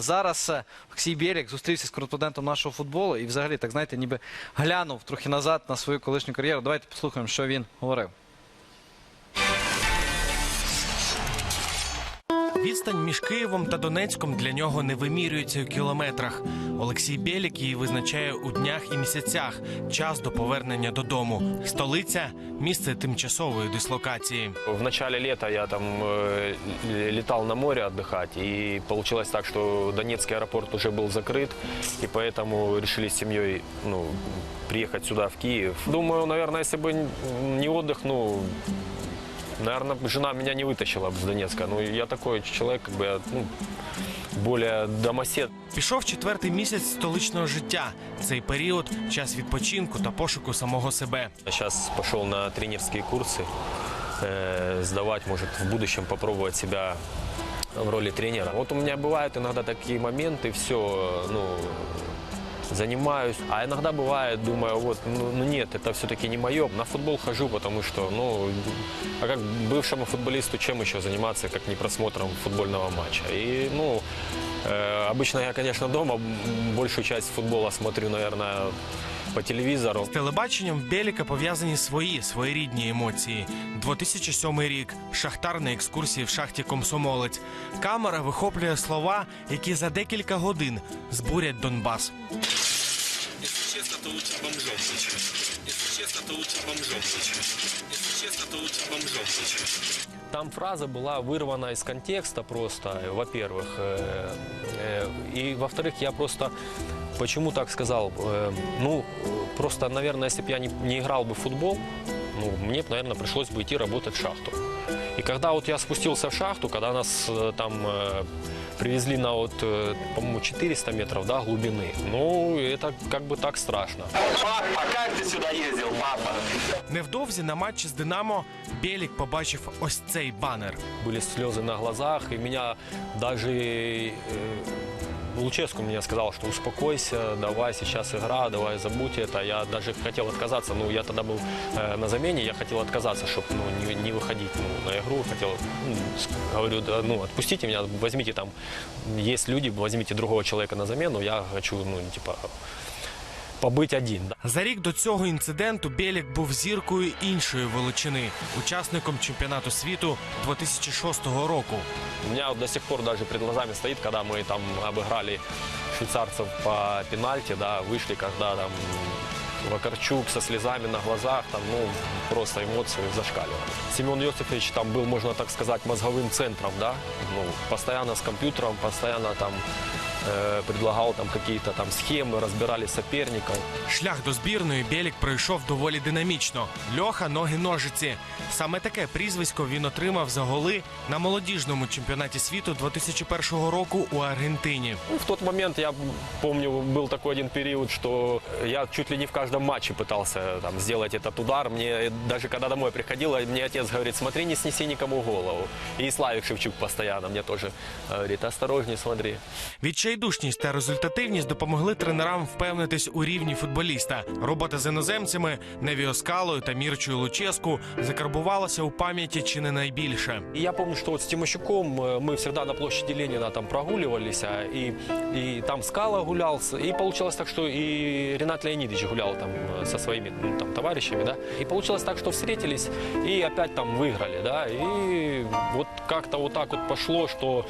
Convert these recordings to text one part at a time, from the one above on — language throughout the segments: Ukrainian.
Зараз е, Олексій Бєлік зустрівся з кореспондентом нашого футболу і взагалі, так знаєте, ніби глянув трохи назад на свою колишню кар'єру. Давайте послухаємо, що він говорив. Відстань між Києвом та Донецьком для нього не вимірюється у кілометрах. Олексій Бєлік її визначає у днях і місяцях. Час до повернення додому. Столиця місце тимчасової дислокації. В начале лета я там э, летал на море отдыхать, и получилось так, что Донецкий аэропорт уже был закрыт, и поэтому решили с семьей ну, приехать сюда, в Киев. Думаю, наверное, если бы не отдых, ну, наверное, жена меня не вытащила бы с Донецка. Ну, я такой человек, как бы, я, ну, более домосед. Пішов четвертий місяць столичного життя. Цей період час відпочинку та пошуку самого себе. Сейчас пошел на тренерские курсы, э, сдавать, может, в будущем попробовать себя в роли тренера. Вот у меня бывают иногда такие моменты, все, ну, занимаюсь, а иногда бывает, думаю, вот, ну, ну нет, это все-таки не мое. На футбол хожу, потому что, ну, а как бывшему футболисту чем еще заниматься, как не просмотром футбольного матча? И, ну, э, обычно я, конечно, дома м, большую часть футбола смотрю, наверное, по телевизору. З телебаченням в Бєліка пов'язані свої своєрідні емоції. 2007 рік. Шахтар на екскурсії в шахті Комсомолець. Камера вихоплює слова, які за декілька годин збурять Донбас. То лучше бомжом быть. Если честно, то лучше бомжом быть. Если честно, то лучше бомжом быть. Там фраза была вырвана из контекста просто, э, во-первых. Э, э, И, во-вторых, я просто почему так сказал? Ну, просто, наверное, если бы я не, играл бы в футбол, ну, мне наверное, пришлось бы идти работать в шахту. И когда вот я спустился в шахту, когда нас там привезли на вот, э, по-моему, 400 метров да, глубины, ну, это как бы так страшно. Папа, как ты сюда ездил, папа? Невдовзі на матчі з Динамо Бєлік побачив ось цей банер. были слезы на глазах, и меня даже э, Луческу мне сказал, что успокойся, давай сейчас игра, давай забудь это. Я даже хотел отказаться, ну я тогда был э, на замене, я хотел отказаться, чтобы ну, не, не выходить ну, на игру, хотел, ну, с- говорю, да, ну отпустите меня, возьмите там, есть люди, возьмите другого человека на замену, я хочу, ну типа побыть один. Да. За рік до цього інциденту Бєлік був зіркою іншої величини, учасником чемпіонату світу 2006 року. У меня вот до сих пор даже перед глазами стоит, когда мы там обыграли швейцарцев по пенальти, да, вышли, когда там Вакарчук со слезами на глазах, там, ну, просто эмоции зашкаливали. Семен Йосифович там был, можно так сказать, мозговым центром, да, ну, постоянно с компьютером, постоянно там э, предлагал там какие-то там схемы, разбирали соперников. Шлях до збірної Бєлік пройшов доволі динамічно. Льоха ноги ножиці. Саме таке прізвисько він отримав за голи на молодіжному чемпіонаті світу 2001 року у Аргентині. Ну, в тот момент, я помню, был такой один период, что я чуть ли не в каждом матче пытался там, сделать этот удар. Мне даже когда домой приходил, мне отец говорит, смотри, не снеси никому голову. И Славик Шевчук постоянно мне тоже говорит, осторожней смотри. Відчайдушність та результативність допомогли тренерам впевнитись у рівні футболіста. Робота з іноземцями Невіо Скалою та Мірчою Луческу закарбувалася у пам'яті чи не найбільше. И я помню, что вот с Тимощуком э, мы всегда на площади Ленина там прогуливались, а, и, и там Скала гулял, с- и получилось так, что и Ренат Леонидович гулял там э, со своими ну, там, товарищами, да, и получилось так, что встретились и опять там выиграли, да, и вот как-то вот так вот пошло, что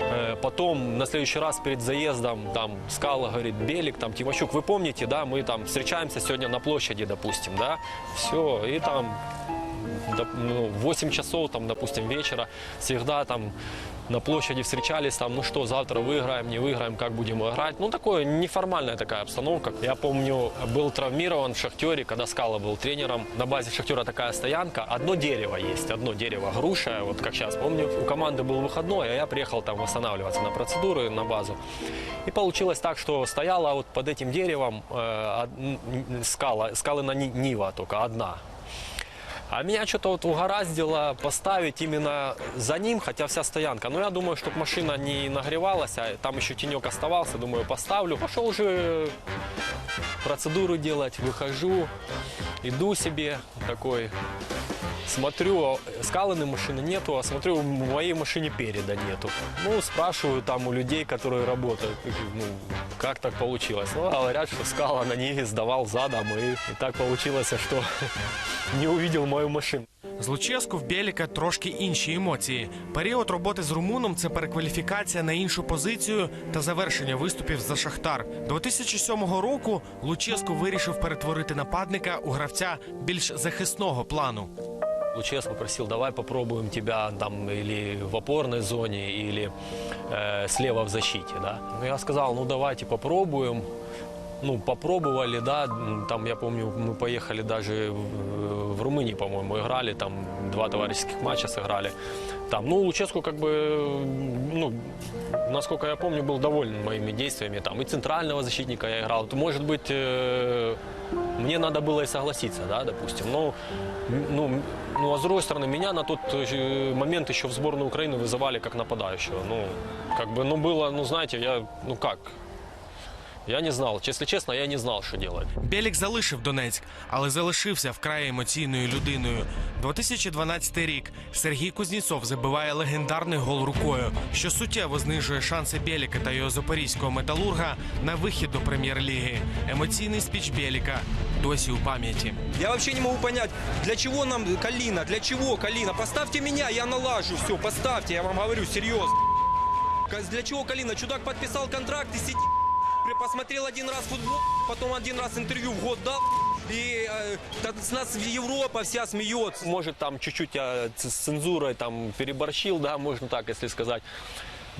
э, потом на следующий раз перед заездом там Скала говорит, Белик, там Тимощук, вы помните, да, мы там встречаемся сегодня на площади, допустим, да, все, и там ну, 8 часов, там, допустим, вечера, всегда там на площади встречались, там, ну что, завтра выиграем, не выиграем, как будем играть. Ну, такое неформальная такая обстановка. Я помню, был травмирован в «Шахтере», когда Скала был тренером. На базе «Шахтера» такая стоянка. Одно дерево есть, одно дерево, груша, вот как сейчас помню. У команды был выходной, а я приехал там восстанавливаться на процедуры, на базу. И получилось так, что стояла вот под этим деревом э, скала, скалы на Ни- Нива только одна. А меня что-то вот угораздило поставить именно за ним, хотя вся стоянка. Но я думаю, чтобы машина не нагревалась, а там еще тенек оставался, думаю, поставлю. Пошел уже процедуру делать, выхожу, иду себе такой Смотрю, а скалыной машины нету, а смотрю, в моей машине переда нету. Ну, спрашиваю там у людей, которые работают, ну, как так получилось. Ну, говорят, что скала на ней сдавал задом, и, и так получилось, что не увидел мою машину. З Луческу в Бєліка трошки інші емоції. Період роботи з румуном це перекваліфікація на іншу позицію та завершення виступів за Шахтар. 2007 року Луческу вирішив перетворити нападника у гравця більш захисного плану. Луческу просил, давай попробуем тебя там или в опорной зоне, или э, слева в защите, да. Ну, я сказал, ну давайте попробуем. Ну, попробовали, да, м, там, я помню, мы поехали даже в, в Румынии, по-моему, играли, там два товарищеских матча сыграли. Там, ну, Луческу как бы, ну, насколько я помню, был доволен моими действиями. Там и центрального защитника я играл. То, может быть, э, мне надо было и согласиться, да, допустим. Но, м, ну, ну, а с другой стороны, меня на тот э, момент еще в сборную Украины вызывали как нападающего. Ну, как бы, ну, было, ну, знаете, я, ну, как, я не знал, если честно, я не знал, что делать. Бєлік залишив Донецьк, але залишився вкрай емоційною людиною. 2012 рік Сергій Кузнєцов забиває легендарний гол рукою, що суттєво знижує шанси Бєліка та його запорізького металурга на вихід до прем'єр-ліги. Емоційний спіч Бєліка досі у пам'яті. Я вообще не могу понять, для чего нам Калина, для чего Калина? Поставьте меня, я налажу все, поставьте, я вам говорю, серьезно. Ка- Для чего Калина? Чудак подписал контракт и сидит, при- посмотрел один раз футбол, потом один раз интервью в год дал, и э, с нас Европа вся смеется. Может, там чуть-чуть я ц- с цензурой там переборщил, да, можно так, если сказать.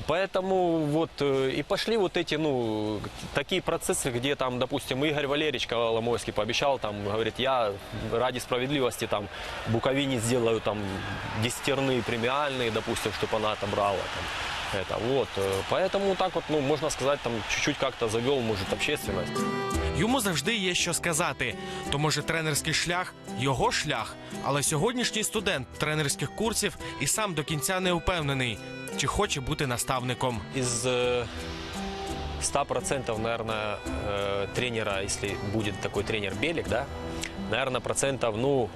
Поэтому вот э, и пошли вот эти, ну, такие процессы, где там, допустим, Игорь Валерьевич Коломойский пообещал, там, говорит, я ради справедливости там Буковине сделаю там десятерные премиальные, допустим, чтобы она отобрала там, это, вот. э, Поэтому так вот, ну, можно сказать, там, чуть-чуть как-то завел, может, общественность. Йому завжди є що сказати. То може тренерський шлях його шлях. Але сьогоднішній студент тренерських курсів і сам до кінця не впевнений, чи хоче бути наставником. Из э, 100%, наверное, э, тренера, если будет такой тренер Белик, да, наверное, процентов, ну,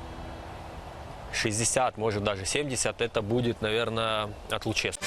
60, может даже 70, это будет, наверное, от Луческу.